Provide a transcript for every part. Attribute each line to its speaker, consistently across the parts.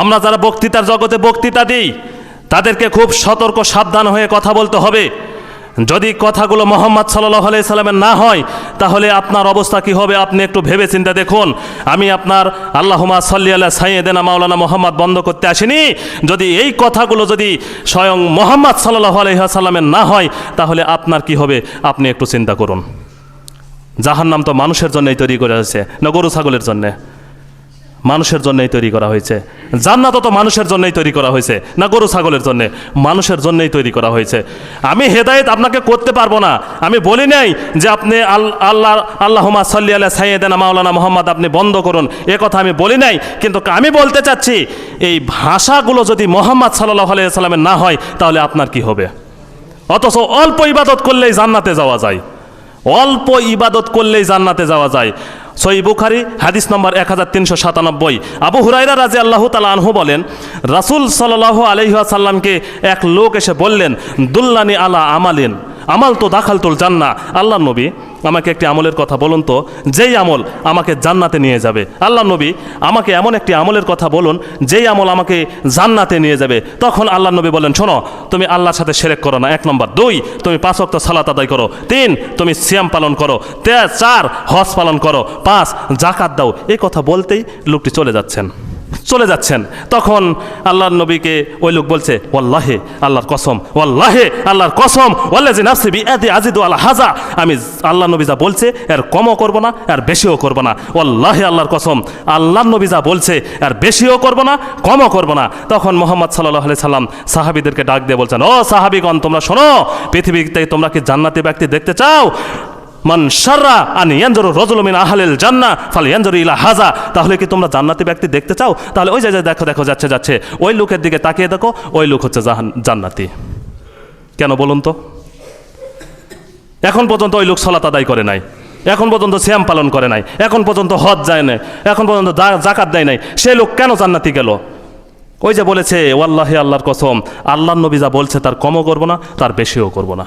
Speaker 1: আমরা যারা বক্তৃতার জগতে বক্তৃতা দিই, তাদেরকে খুব সতর্ক, সাবধান হয়ে কথা বলতে হবে। যদি কথাগুলো মোহাম্মদ সাল্লাহ আলাই সাল্লামের না হয়, তাহলে আপনার অবস্থা কি হবে? আপনি একটু ভেবে চিন্তা দেখুন। আমি আপনার আল্লাহমা সাল্লি আল্লাহ সাইয়েদেনা মাওলানা মোহাম্মদ বন্ধ করতে আসিনি। যদি এই কথাগুলো যদি স্বয়ং মোহাম্মদ সাল্লাহ আলহিহাসাল্লামের না হয়, তাহলে আপনার কি হবে? আপনি একটু চিন্তা করুন। জাহান্নাম তো মানুষের জন্যই তৈরি করে আছে না গরু ছাগলের জন্যে? মানুষের জন্যই তৈরি করা হয়েছে। জান্নাত তো মানুষের জন্যই তৈরি করা হয়েছে, না গরু, ছাগলের জন্যে। মানুষের জন্যই তৈরি করা হয়েছে। আমি হেদায়েত আপনাকে করতে পারব না। আমি বলি নাই যে আপনি আল, আল্লাহ আল্লাহমা সাল্লি আল্লাহ সাইয়েদানা মাওলানা মোহাম্মদ আপনি বন্ধ করুন। এ কথা আমি বলি নাই, কিন্তু আমি বলতে চাচ্ছি, এই ভাষাগুলো যদি মোহাম্মদ সাল্লাহ আলিয়া সাল্লামের না হয়, তাহলে আপনার কি হবে? অথচ অল্প ইবাদত করলেই জান্নাতে যাওয়া যায়। অল্প ইবাদত করলেই জান্নাতে যাওয়া যায়। সই বুখারি, হাদিস নম্বর এক হাজার তিনশো সাতানব্বই। আবু হুরাইরা রাজি আল্লাহ তালা আনহু বলেন, রাসুল সাল্লাহ আলহিহাসাল্লামকে এক লোক এসে বললেন, দুল্লানি আলা আমালিন, আমাল তো দাখাল তুল জান্না আল্লাহ নবী আমাকে একটি আমলের কথা বলুন তো। যেই আমল আমাকে জান্নাতে নিয়ে যাবে। আল্লাহ নবী, আমাকে এমন একটি আমলের কথা বলুন, যেই আমল আমাকে জান্নাতে নিয়ে যাবে। তখন আল্লাহ নবী বলেন শোনো, তুমি আল্লাহর সাথে সেরেক করো না। এক নম্বর। দুই, তুমি পাঁচ অক্ত সালাত আদায় করো। তিন, তুমি সিয়াম পালন করো। তে, চার, হজ পালন করো। পাঁচ জাকাত দাও। এই কথা বলতেই লোকটি চলে যাচ্ছেন। চলে যাচ্ছেন। তখন আল্লাহর নবীকে ওই লোক বলছে, ওয়াল্লাহে, আল্লাহর কসম ওল্লাহে আল্লাহর কসম ওয়াল্লাজি নাফসি বিআদি আজিদু আলা হাজা আমি আল্লাহ নবী যা বলছে, এর কমও করব না আর বেশিও করব না। ওয়াল্লাহে, আল্লাহর কসম, আল্লাহর নবী যা বলছে আর বেশিও করব না, কমও করব না। তখন মোহাম্মদ সাল্লাহ আলি সাল্লাম সাহাবিদেরকে ডাক দিয়ে বলছেন, ও সাহাবিগণ, তোমরা শোনো, পৃথিবীতে তোমরা কি জান্নাতি ব্যক্তি দেখতে চাও? মান শাররা আন ইয়ানজুরু রাজুলু মিন আহলিল জান্নাহ ফাল ইয়ানজুরু ইলা হাজা। তাহলে কি তোমরা জান্নাতি ব্যক্তি দেখতে চাও? তাহলে ওই যে দেখো দেখো, যাচ্ছে যাচ্ছে। ওই লোকের দিকে তাকিয়ে দেখো, ওই লোক হচ্ছে জান্নাতি। কেন বলুন তো? এখন পর্যন্ত ওই লোক সলাত আদায় করে নাই। এখন পর্যন্ত শ্যাম পালন করে নাই। এখন পর্যন্ত হজ যায় নাই। এখন পর্যন্ত জাকাত দেয় নাই। সে লোক কেন জান্নাতি গেল? ওই যে বলেছে, ওয়াল্লাহে আল্লাহর কসম আল্লাহ নবী যা বলছে তার কমও করব না, তার বেশিও করব না।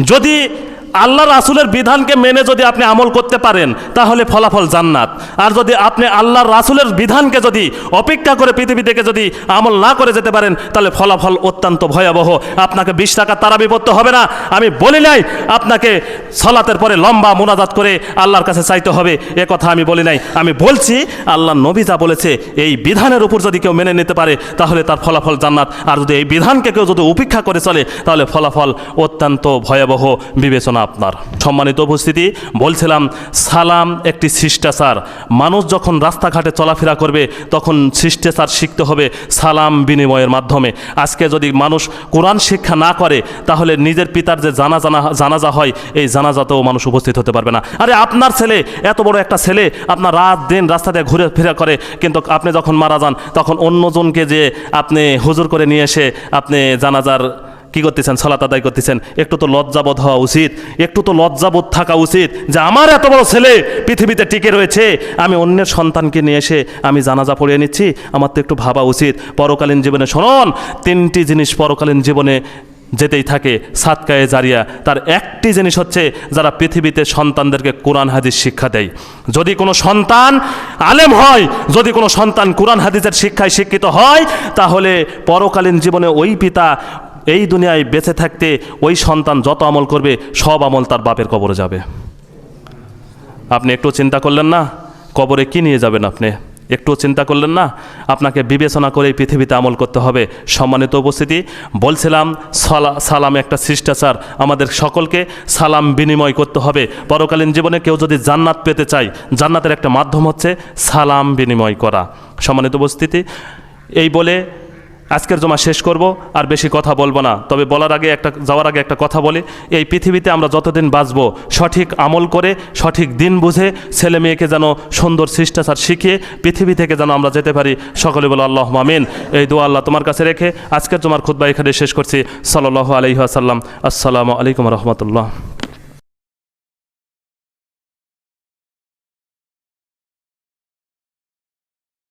Speaker 1: যদি আল্লাহ রাসুলের বিধানকে মেনে যদি আপনি আমল করতে পারেন, তাহলে ফলাফল জান্নাত। আর যদি আপনি আল্লাহর রাসুলের বিধানকে যদি অপেক্ষা করে পৃথিবী থেকে যদি আমল না করে যেতে পারেন, তাহলে ফলাফল অত্যন্ত ভয়াবহ। আপনাকে বিশ টাকা তারাবি পড়তে হবে না। আমি বলি নাই, আপনাকে সলাতের পরে লম্বা মোনাজাত করে আল্লাহর কাছে চাইতে হবে। এ কথা আমি বলি নাই। আমি বলছি আল্লাহ নবী যা বলেছে, এই বিধানের উপর যদি কেউ মেনে নিতে পারে, তাহলে তার ফলাফল জান্নাত। আর যদি এই বিধানকে কেউ যদি উপেক্ষা করে চলে, তাহলে ফলাফল অত্যন্ত ভয়াবহ বিবেচনা আপনার। সম্মানিত উপস্থিতি, বলছিলাম, সালাম একটি শিষ্টাচার। মানুষ যখন রাস্তাঘাটে চলাফেরা করবে, তখন শিষ্টাচার শিখতে হবে সালাম বিনিময়ের মাধ্যমে। আজকে যদি মানুষ কোরআন শিক্ষা না করে, তাহলে নিজের পিতার যে জানা জানা, জানাজা হয়, এই জানাজাতেও মানুষ উপস্থিত হতে পারবে না। আরে আপনার ছেলে, এত বড় একটা ছেলে, আপনার রাত দিন রাস্তাতে ঘুরে ফেরা করে, কিন্তু আপনি যখন মারা যান, তখন অন্যজনকে যে আপনি হুজুর করে নিয়ে এসে আপনি জানাজার কি করতেছেন? সলাত আদায় করতেছেন। একটু তো লজ্জাবোধ হওয়া উচিত। একটু তো লজ্জাবোধ থাকা উচিত যে আমার এত বড় ছেলে পৃথিবীতে টিকে রয়েছে। আমি অন্যের সন্তানকে নিয়ে এসে আমি জানাজা পড়িয়ে নিচ্ছি। আমার তো একটু ভাবা উচিত। পরকালীন জীবনে শোনন, তিনটি জিনিস পরকালীন জীবনে যেতেই থাকে। সাতকায়ে জারিয়া। তার একটি জিনিস হচ্ছে যারা পৃথিবীতে সন্তানদেরকে কোরআন, হাদিস শিক্ষা দেয়। যদি কোনো সন্তান আলেম হয়, যদি কোনো সন্তান কোরআন, হাদিসের শিক্ষায় শিক্ষিত হয়, তাহলে পরকালীন জীবনে ওই পিতা এই দুনিয়ায় বেঁচে থাকতে ওই সন্তান যত আমল করবে, সব আমল তার বাপের কবরে যাবে। আপনি একটু চিন্তা করলেন না, কবরে কি নিয়ে যাবেন আপনি? একটু চিন্তা করলেন না, আপনাকে বিবেচনা করে এই পৃথিবীতে আমল করতে হবে। সম্মানিত উপস্থিতি, বলছিলাম, সালা, সালাম একটা শিষ্টাচার আমাদের সকলকে সালাম বিনিময় করতে হবে। পরকালীন জীবনে কেউ যদি জান্নাত পেতে চায়, জান্নাতের একটা মাধ্যম হচ্ছে সালাম বিনিময় করা। সম্মানিত উপস্থিতি, এই বলে আজকের জমা শেষ করব, আর বেশি কথা বলব না। তবে বলার আগে একটা, যাওয়ার আগে একটা কথা বলি। এই পৃথিবীতে আমরা যতদিন বাঁচব, সঠিক আমল করে, সঠিক দিন বুঝে, ছেলে মেয়েকে যেন সুন্দর শিষ্টাচার শিখিয়ে, পৃথিবী থেকে যেন আমরা যেতে পারি, সকলে বলো আল্লাহ মামিন এই দোয়া আল্লাহ তোমার কাছে রেখে আজকের জমার খুদ্া এখানে শেষ করছি। সাল্লাহ আলহি আসাল্লাম আসসালামু আলাইকুম রহমতুল্লাহ।